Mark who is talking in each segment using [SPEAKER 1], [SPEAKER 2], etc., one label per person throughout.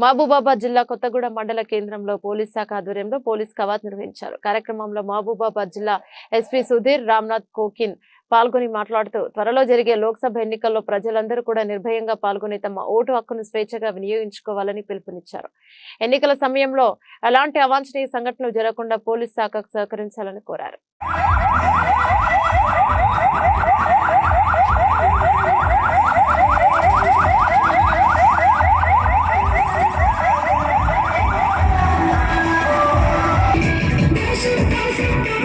[SPEAKER 1] మహబూబాబాద్ జిల్లా కొత్తగూడెం మండల కేంద్రంలో పోలీస్ శాఖ ఆధ్వర్యంలో పోలీస్ కవాత్ నిర్వహించారు. కార్యక్రమంలో మహబూబాబాద్ జిల్లా ఎస్పీ సుధీర్ రామ్నాథ్ కోకిన్ పాల్గొని మాట్లాడుతూ త్వరలో జరిగే లోక్సభ ఎన్నికల్లో ప్రజలందరూ కూడా నిర్భయంగా పాల్గొని తమ ఓటు హక్కును స్వేచ్ఛగా వినియోగించుకోవాలని పిలుపునిచ్చారు. ఎన్నికల సమయంలో ఎలాంటి అవాంఛనీయ సంఘటనలు జరగకుండా పోలీస్ శాఖకు సహకరించాలని కోరారు.
[SPEAKER 2] Thank you.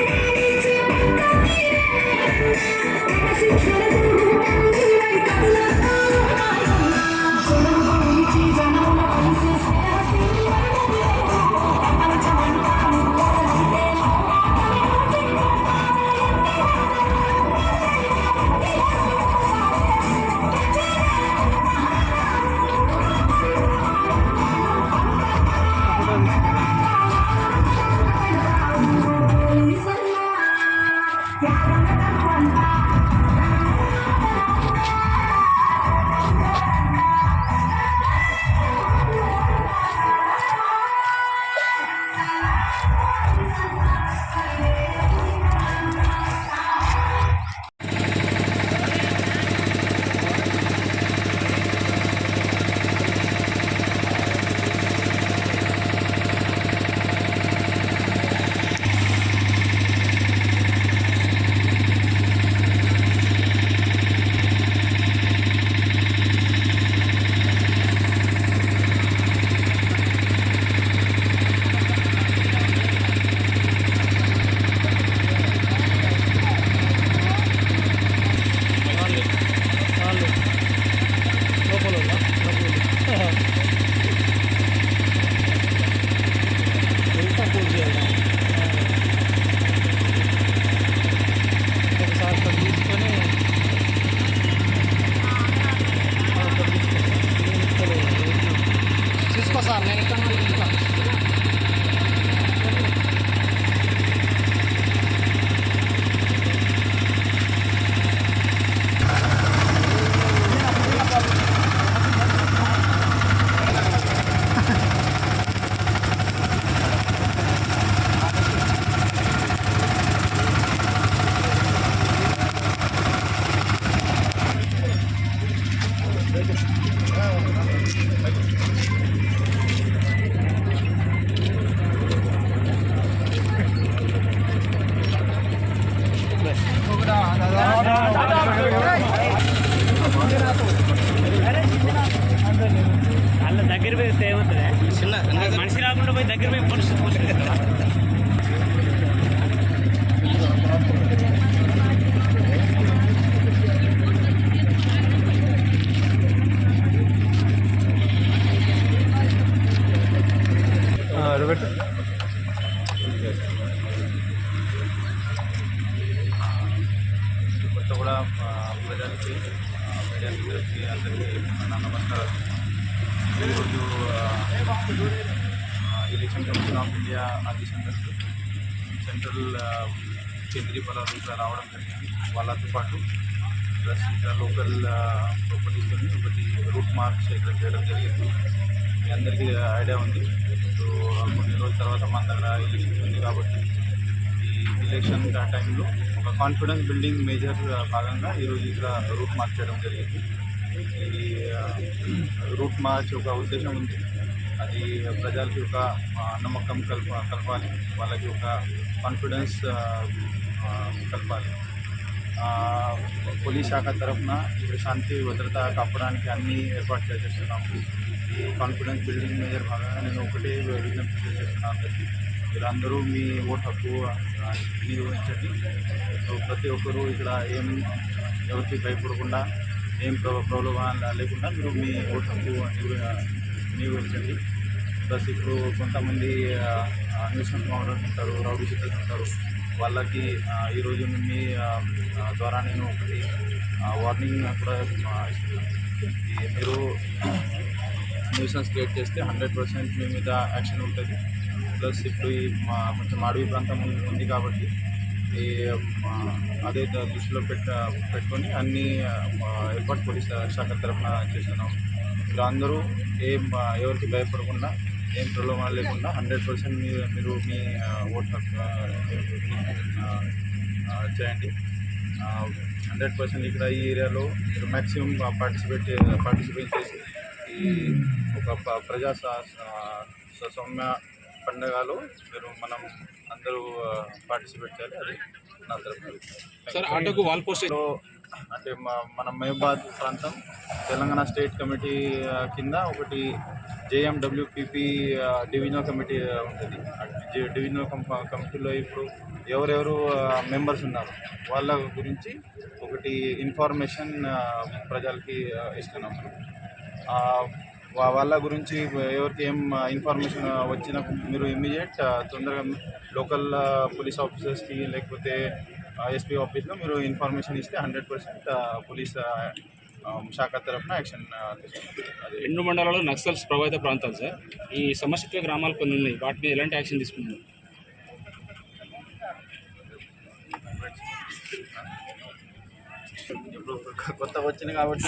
[SPEAKER 3] వాళ్ళ
[SPEAKER 4] కొత్త కూడా ఆ, ప్రజలకి ఆ, మీడియా మిత్రులకి అందరికీ నా నమస్కారం ఈరోజు ఆ, ఆ, ఎలక్షన్ కమిషన్ ఆఫ్ ఇండియా ఆదేశంగా సెంట్రల్ ఆ, కేంద్రీయ బలాలు ఇక్కడ రావడం జరిగింది వాళ్ళతో పాటు ప్లస్ ఇక్కడ లోకల్ ప్రాపర్టీస్తో ఒకటి రూట్ మార్క్స్ ఇక్కడ చేయడం జరిగింది మీ అందరికీ ఐడియా ఉంది. సో కొన్ని రోజుల తర్వాత మన దగ్గర ఎలక్షన్ ఉంది కాబట్టి ఈ ఎలక్షన్ టైంలో ఒక కాన్ఫిడెన్స్ బిల్డింగ్ మేజర్ భాగంగా ఈరోజు ఇక్కడ రూట్ మార్చ్ చేయడం జరిగింది. ఈ రూట్ మార్చ్ ఒక ఉద్దేశం ఉంది. అది ప్రజలకి ఒక నమ్మకం కల్ప కలపాలి. వాళ్ళకి ఒక కాన్ఫిడెన్స్ కలపాలి. పోలీస్ శాఖ తరఫున ఇప్పుడు శాంతి భద్రత కాపడానికి అన్ని ఏర్పాట్లు చేస్తున్నాము. కాన్ఫిడెన్స్ బిల్డింగ్ మేజర్ భాగంగా నేను ఒకటే విజ్ఞప్తి చేస్తున్నాను అందరికీ. మీరందరూ మీ ఓటు హక్కు వినియోగించండి సో ప్రతి ఒక్కరూ ఇక్కడ ఏం ఎవరికి భయపడకుండా ఏం ప్ర- ప్రలోభాలు లేకుండా మీరు మీ ఓటు హక్కు వినియోగించండి ప్లస్ ఇప్పుడు కొంతమంది అన్వేషణ మోడల్స్ ఉంటారు రౌడీ షీటర్స్ ఉంటారు. వాళ్ళకి ఈరోజు మీ ద్వారా నేను ఒకటి వార్నింగ్ కూడా ఇస్తున్నాను. మీరు న్యూసెన్స్ క్రియేట్ చేస్తే హండ్రెడ్ పర్సెంట్ మీ మీద యాక్షన్ ఉంటుంది. ప్లస్ ఇప్పుడు ఈ మా కొంచెం అడవి ప్రాంతం ఉంది- కాబట్టి ఈ అదే దృష్టిలో పెట్ట పెట్టుకొని అన్ని ఏర్పాటు పోలీస్ శాఖ తరఫున చేస్తున్నాం. ఇప్పుడు మీరు అందరూ ఏం ఎవరికి భయపడకుండా ఏం ప్రలోభాలు లేకుండా హండ్రెడ్ పర్సెంట్ మీరు మీరు మీ ఓట్ చేయండి. హండ్రెడ్ పర్సెంట్ ఇక్కడ ఈ ఏరియాలో మీరు మ్యాక్సిమం పార్టిసిపేట్ పార్టిసిపేట్ చేసి ఒక ప్రజా సౌమ్య పండగలో మీరు మనం అందరూ పార్టిసిపేట్ చేయాలి. అది నా తరఫున అంటే మన మహబాద్ ప్రాంతం తెలంగాణ స్టేట్ కమిటీ కింద ఒకటి జేఎండబ్ల్యూపిపి డివిజనల్ కమిటీ ఉంటుంది. డివిజనల్ కమిటీలో ఇప్పుడు ఎవరెవరు మెంబర్స్ ఉన్నారు వాళ్ళ గురించి ఒకటి ఇన్ఫర్మేషన్ ప్రజలకి ఇస్తున్నాం. వాళ్ళ గురించి ఎవరికి ఏం ఇన్ఫర్మేషన్ వచ్చినా మీరు ఇమ్మీడియట్ తొందరగా లోకల్ పోలీస్ ఆఫీసర్స్కి లేకపోతే ఎస్పీ ఆఫీస్లో మీరు ఇన్ఫర్మేషన్ ఇస్తే హండ్రెడ్ పర్సెంట్ పోలీస్ శాఖ తరఫున యాక్షన్
[SPEAKER 2] రెండు మండలాలు నక్సల్స్ ప్రభావిత ప్రాంతాలు సార్. ఈ సమస్య గ్రామాలు కొన్ని ఉన్నాయి. వాటి మీద ఎలాంటి యాక్షన్ తీసుకుంటున్నారు?
[SPEAKER 4] ఇప్పుడు కొత్తగా వచ్చింది కాబట్టి